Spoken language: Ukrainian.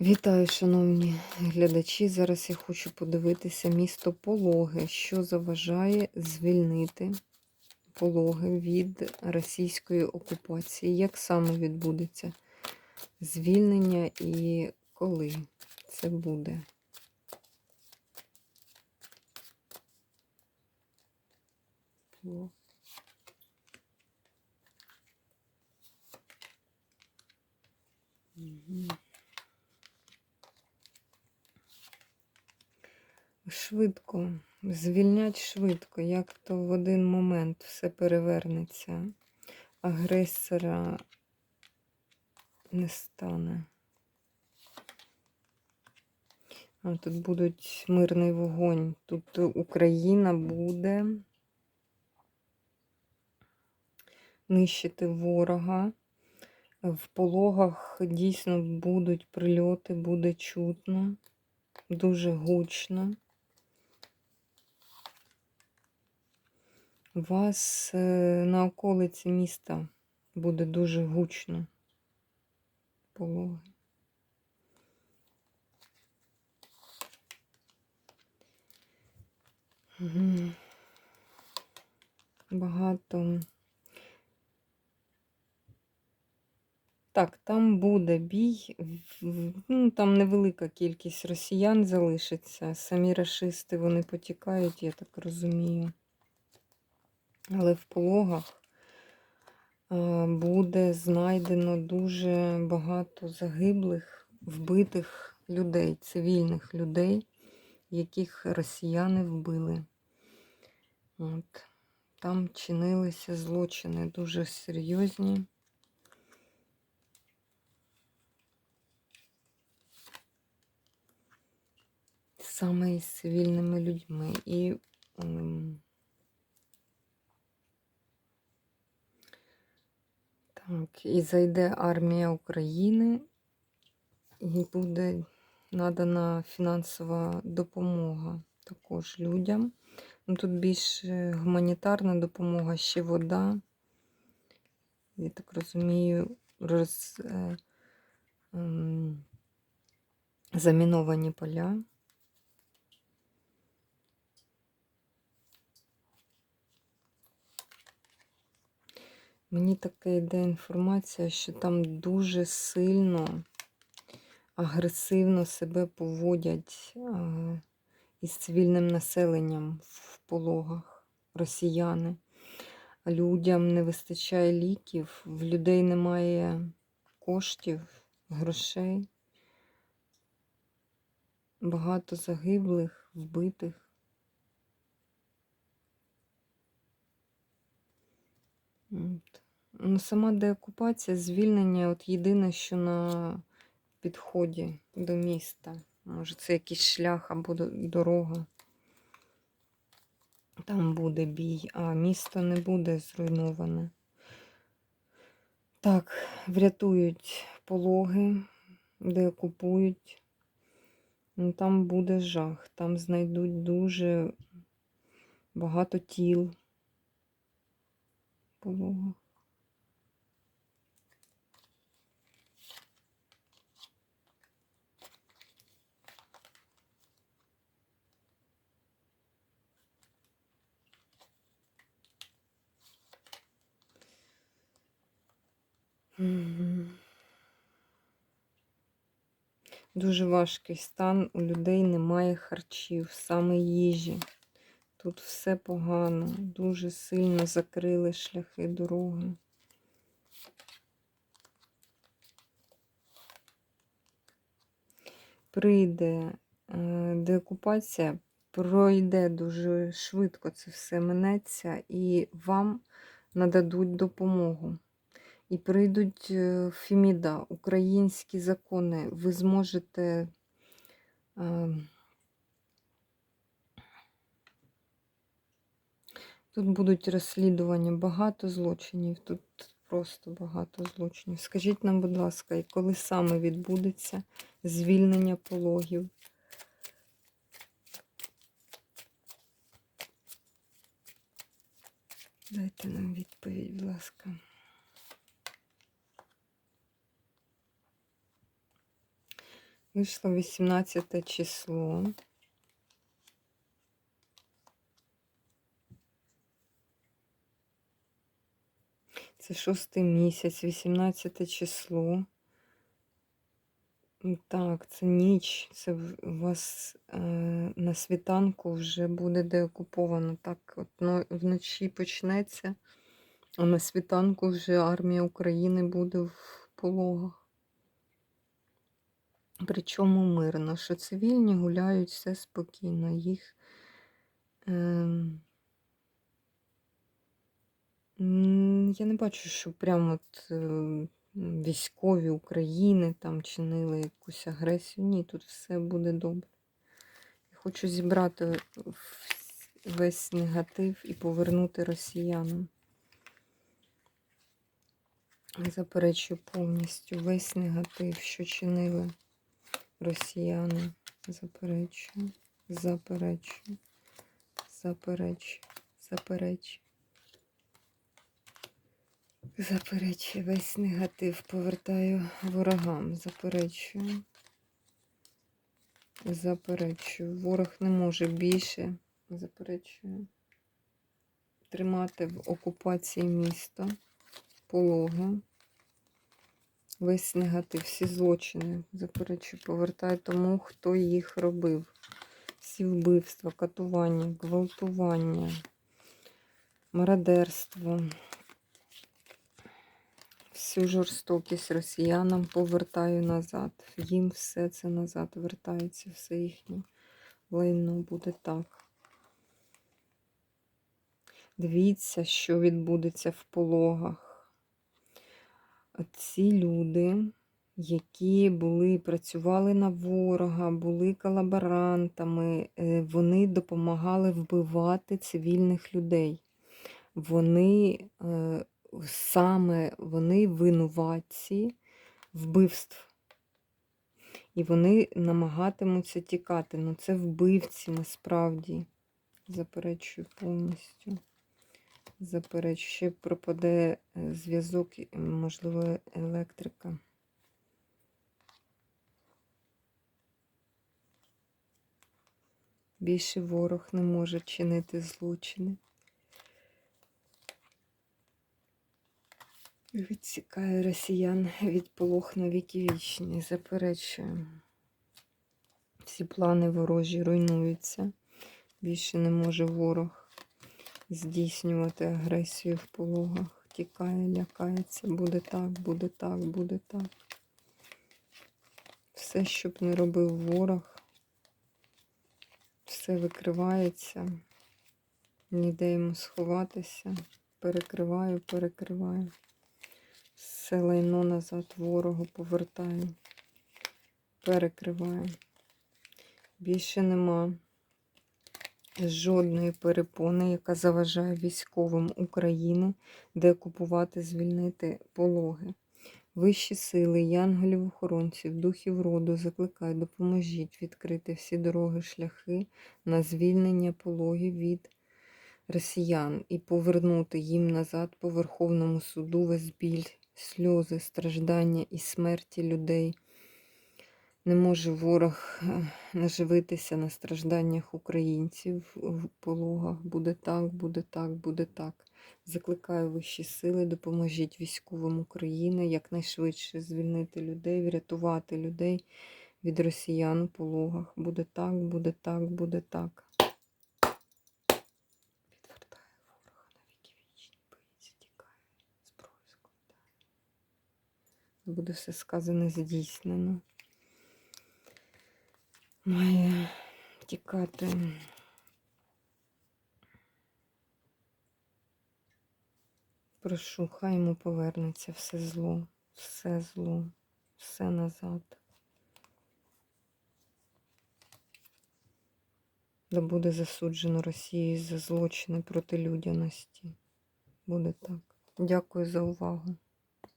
Вітаю, шановні глядачі. Зараз я хочу подивитися місто Пологи, що заважає звільнити пологи від російської окупації. Як саме відбудеться звільнення і коли це буде? О. Швидко, звільнять швидко, як то в один момент все перевернеться. Агресора не стане. А тут будуть мирний вогонь. Тут Україна буде нищити ворога. В пологах дійсно будуть прильоти, буде чутно, дуже гучно. У вас е, на околиці міста буде дуже гучно пологи. Багато. Так, там буде бій, ну, там невелика кількість росіян залишиться. Самі рашисти вони потікають, я так розумію. Але в пологах е, буде знайдено дуже багато загиблих, вбитих людей, цивільних людей, яких росіяни вбили. От. Там чинилися злочини дуже серйозні. Саме із цивільними людьми. І так, і зайде армія України, і буде надана фінансова допомога також людям. Ну, Тут більше гуманітарна допомога, ще вода. Я так розумію, роз, е, ем, заміновані поля. Мені така йде інформація, що там дуже сильно, агресивно себе поводять із цивільним населенням в пологах росіяни. Людям не вистачає ліків, в людей немає коштів, грошей. Багато загиблих, вбитих. От. Ну, сама деокупація, звільнення, от єдине, що на підході до міста. Може, це якийсь шлях або дорога. Там буде бій, а місто не буде зруйноване. Так, врятують пологи, деокупують. Ну, там буде жах. Там знайдуть дуже багато тіл. В Дуже важкий стан. У людей немає харчів, саме їжі. Тут все погано. Дуже сильно закрили шляхи дороги. Прийде е, деокупація, пройде дуже швидко це все минеться, і вам нададуть допомогу. І прийдуть е, Феміда, українські закони. Ви зможете. Тут будуть розслідування, багато злочинів, тут просто багато злочинів. Скажіть нам, будь ласка, і коли саме відбудеться звільнення пологів? Дайте нам відповідь, будь ласка. Вийшло 18 число. Це шостий місяць, 18 число. Так, це ніч. Це у вас е, на світанку вже буде деокуповано. Так, от ну, вночі почнеться, а на світанку вже армія України буде в пологах. Причому мирно, що цивільні гуляють все спокійно. Їх м, я не бачу, що прямо от, е, військові України там чинили якусь агресію. Ні, тут все буде добре. Я хочу зібрати весь негатив і повернути росіянам. Заперечую повністю весь негатив, що чинили росіяни. Заперечую, заперечую, заперечую, заперечую. Заперечую весь негатив, повертаю ворогам. Заперечую. Заперечую. Ворог не може більше. Заперечую. Тримати в окупації міста, пологи. Весь негатив, всі злочини, заперечую, повертаю тому, хто їх робив. Всі вбивства, катування, гвалтування, мародерство. Всю жорстокість росіянам повертаю назад. Їм все це назад вертається, все їхнє лайно буде так. Дивіться, що відбудеться в пологах. Ці люди, які були, працювали на ворога, були колаборантами, е, вони допомагали вбивати цивільних людей. Вони е, саме вони винуватці вбивств. І вони намагатимуться тікати. Ну це вбивці насправді. Заперечую повністю. Заперечую, ще пропаде е, зв'язок, можливо, електрика. Більше ворог не може чинити злочини. Відсікає росіян від полох на віки вічні. Заперечую. Всі плани ворожі руйнуються. Більше не може ворог здійснювати агресію в пологах. Тікає, лякається. Буде так, буде так, буде так. Все, що б не робив ворог, все викривається. Ніде йому сховатися. Перекриваю, перекриваю. Все лайно назад ворогу повертаю. Перекриваю. Більше нема жодної перепони, яка заважає військовим України деокупувати, звільнити пологи. Вищі сили, янголів-охоронців, духів роду закликаю, допоможіть відкрити всі дороги, шляхи на звільнення пологів від росіян і повернути їм назад по Верховному суду весь біль, сльози, страждання і смерті людей. Не може ворог е, наживитися на стражданнях українців в пологах. Буде так, буде так, буде так. Закликаю вищі сили, допоможіть військовим України якнайшвидше звільнити людей, врятувати людей від росіян у пологах. Буде так, буде так, буде так. Відвертає ворога на віки вічні, боїться, тікає, зброю складає. Буде все сказане здійснено. Має тікати. Прошу, хай йому повернеться все зло, все зло, все назад. Да буде засуджено Росією за злочини проти людяності. Буде так. Дякую за увагу.